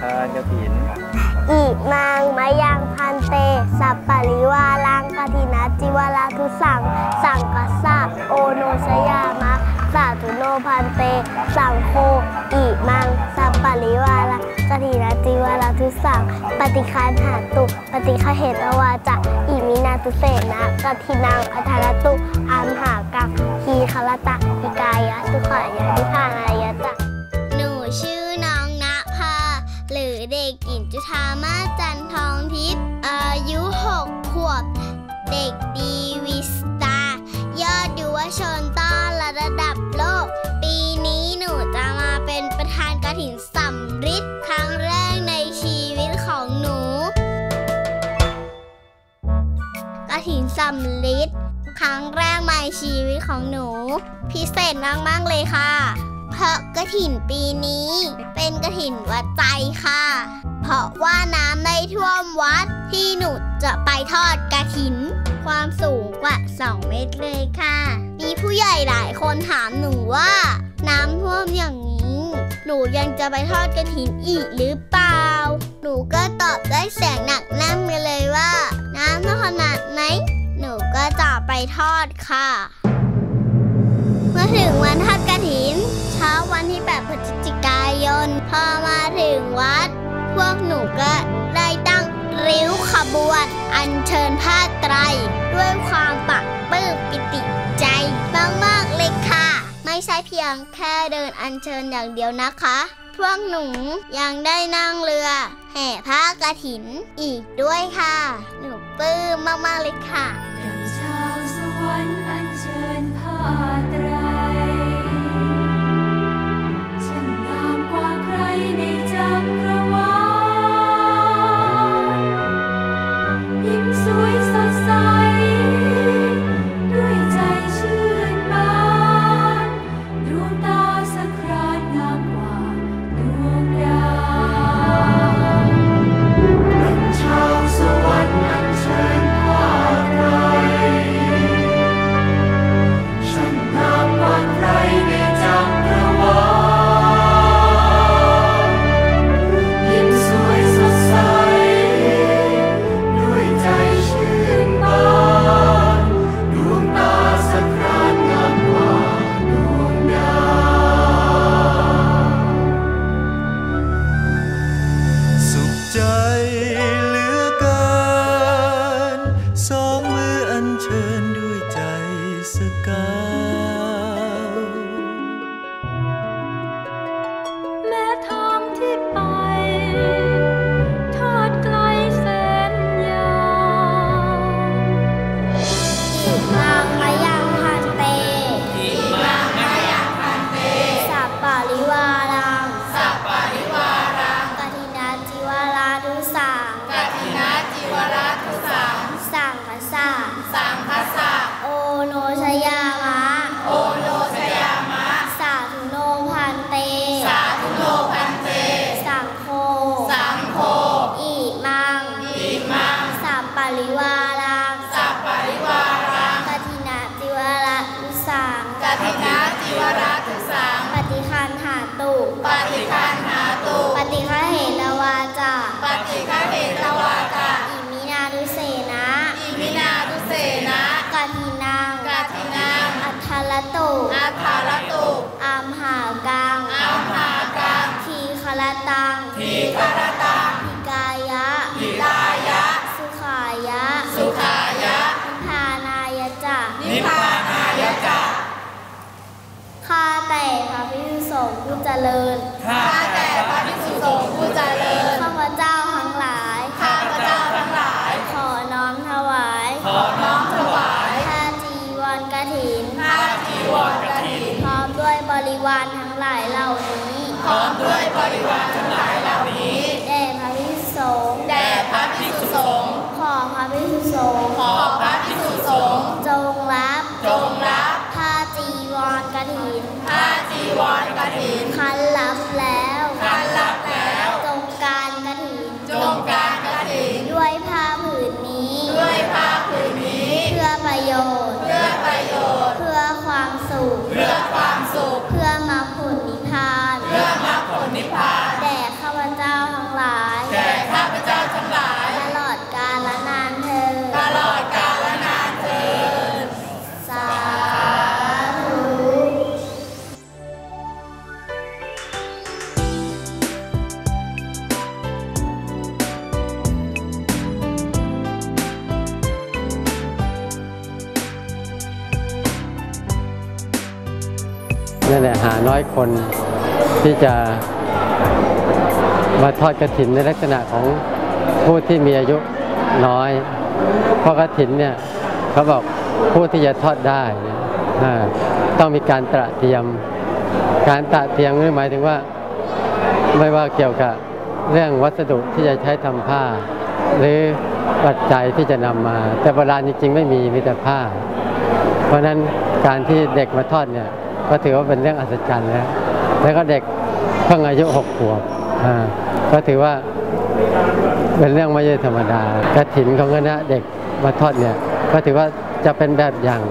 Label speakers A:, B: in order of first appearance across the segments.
A: ทานกระถิน
B: อิมังมยังพันเต สัปปะริวาลังกถินาจิวาลาทุสัง สังกัสสะโอโนชยามะสาธุโนพันเต สังโฆอิมัง สัปปะริวาลังกถินาจิวาลาทุสัง ปฏิคันหาตุ ปฏิคเหตวาจะอิมินาตุเสนะกถินังอัทารตุอัมหากังคีคลตะพิกายะสุขายะนิพพานะำ
C: ริดครั้งแรกในชีวิตของหนู พิเศษมากๆเลยค่ะ เพราะกระถินปีนี้ เป็นกระถินวัดใจค่ะ เพราะว่าน้ำได้ท่วมวัดที่หนูจะไปทอดกระถิน ความสูงกว่า 2 เมตรเลยค่ะ มีผู้ใหญ่หลายคนถามหนูว่า น้ำท่วมอย่างนี้ หนูยังจะไปทอดกระถินอีกหรือเปล่า หนูก็ตอบได้เสียงหนักแน่นเลยว่า น้ำท่ขนาดไหน หนูก็จะไปทอดค่ะ เมื่อถึงวันทอดกระถิน เช้าวันที่ 8 พฤศจิกายน พอมาถึงวัด พวกหนูก็ได้ตั้งริ้วขบวน อัญเชิญผ้าไตร ด้วยความปักปื้มปิติใจมากๆเลยค่ะ ไม่ใช่เพียงแค่เดินอัญเชิญอย่างเดียวนะคะ พวกหนูยังได้นั่งเรือ แห่ผ้ากระถินอีกด้วยค่ะ หนู ปลื้มมาก ๆ เลยค่ะ
D: ส ตุป
C: ฏิคันหาตุ ปฏิฆะเหตวาจาปฏิฆะเหตวาจาอิมินาดุเสนะอิมินาดุเสนะกถินังกถินังอัทธรตุอัทธรตุอัมหากังอัมหากังทีคลตังทีคลตังพิกายะ ของผู้เจริญค่ะ นั่นแห
A: ละหาน้อยคนที่จะมาทอดกระถินในลักษณะของผู้ที่มีอายุน้อย เพราะกระถินเนี่ยเขาบอกผู้ที่จะทอดได้นะต้องมีการตระเตรียม การตระเตรียมนี่หมายถึงว่าไม่ว่าเกี่ยวกับเรื่องวัสดุที่จะใช้ทำผ้า หรือปัจจัยที่จะนำมา แต่โบราณจริงๆ ไม่มีมีแต่ผ้า เพราะฉะนั้นการที่เด็กมาทอดเนี่ย ก็ถือว่าเป็นเรื่องอัศจรรย์แล้ว แล้วก็เด็กเพิ่งอายุหกขวบอ่าก็ถือว่าเป็นเรื่องไม่ใช่ธรรมดากระถินของคณะเด็กมาทอดเนี่ย ก็ถือว่าจะเป็นแบบอย่าง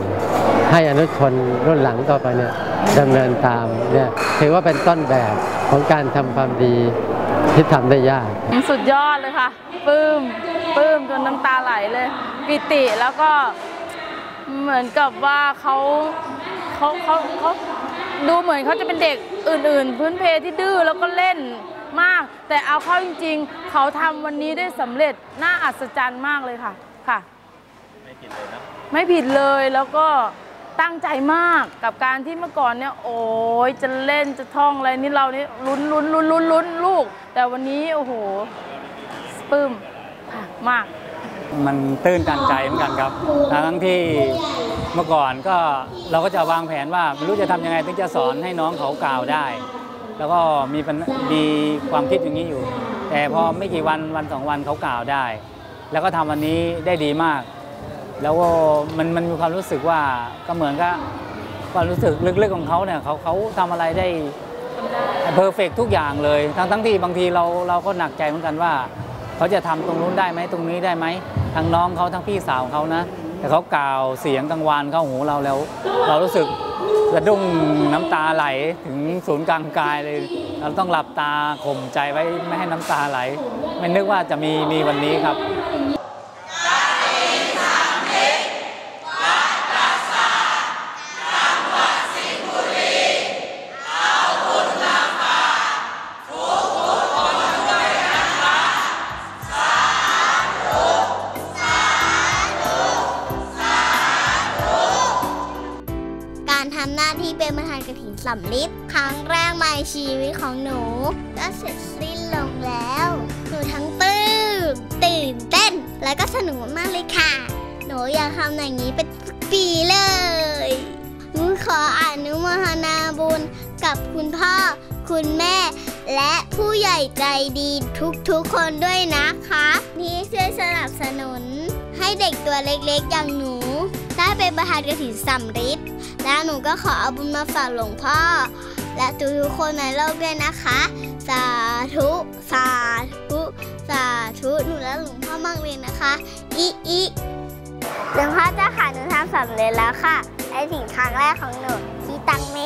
A: ให้อนุชนรุ่นหลังต่อไปเนี่ยดำเนินตามเนี่ยถือว่าเป็นต้นแบบของการทำความดีที่ทำได้ยาก
E: สุดยอดเลยค่ะปลื้มปลื้มจนน้ำตาไหลเลย ปิติแล้วก็เหมือนกับว่าเขา เขาเขาเขาดูเหมือนเขาจะเป็นเด็กอื่น ๆ พื้นเพที่ดื้อแล้วก็เล่นมาก แต่เอาเข้าจริง ๆ เขาทำวันนี้ได้สำเร็จน่าอัศจรรย์มากเลยค่ะค่ะ ไม่ผิดเลยนะไม่ผิดเลยแล้วก็ตั้งใจมากกับการที่เมื่อก่อนเนี่ย โอ้ยจะเล่นจะท่องอะไรนี่เรานี่ลุ้นลุ้นลุ้นลุ้นลุ้นลูก แต่วันนี้โอ้โหปลื้มค่ะมาก
F: มันตื้นตันใจเหมือนกันครับทั้งที่ เมื่อก่อนก็เราก็จะวางแผนว่าไม่รู้จะทำยังไงถึงจะสอนให้น้องเขากล่าวได้ แล้วก็มีมีความคิดอย่างนี้อยู่ แต่พอไม่กี่วันวันสองวันเขากล่าวได้ แล้วก็ทำวันนี้ได้ดีมาก แล้วก็มันมันมีความรู้สึกว่าก็เหมือนกับความรู้สึกลึกๆของเขาเนี่ยเขาเขาทำอะไรได้เพอร์เฟกทุกอย่างเลย ทั้งทั้งที่บางทีเราเราก็หนักใจเหมือนกันว่า เขาจะทำตรงนู้นได้ไหมตรงนี้ได้ไหมทั้งน้องเขาทั้งพี่สาวเขานะ แต่เขากล่าวเสียงกลางวานเข้าหูเราแล้ว เรารู้สึกสะดุ้งน้ำตาไหลถึงศูนย์กลางกายเลย เราต้องหลับตาข่มใจไว้ไม่ให้น้ำตาไหล ไม่นึกว่าจะมีมีวันนี้ครับำ
C: หน้าที่เป็นประธานกระถินสำลิดครั้งแรกในชีวิตของหนู ก็เสร็จสิ้นลงแล้ว หนูทั้งปลื้มตื่นเต้น และก็สนุกมากเลยค่ะ หนูอยากทำอย่างนี้เป็นทุกปีเลยหนูขออนุโมทนาบุญกับคุณพ่อ คุณแม่ และผู้ใหญ่ใจดีทุกๆคนด้วยนะคะที่ช่วยสนับสนุน ให้เด็กตัวเล็กๆอย่างหนู ได้เป็นประธานกฐินสำริด แล้วหนูก็ขอเอาบุญมาฝากหลวงพ่อ และทุกๆคนในโลกด้วยนะคะ สาธุ สาธุ สาธุหนูและหลวงพ่อมากเลยนะคะอีอีหลวงพ่อเจ้าค่ะหนูทำสำเร็จแล้วค่ะไอสิ่งครั้งแรกของหนูที่ตังเม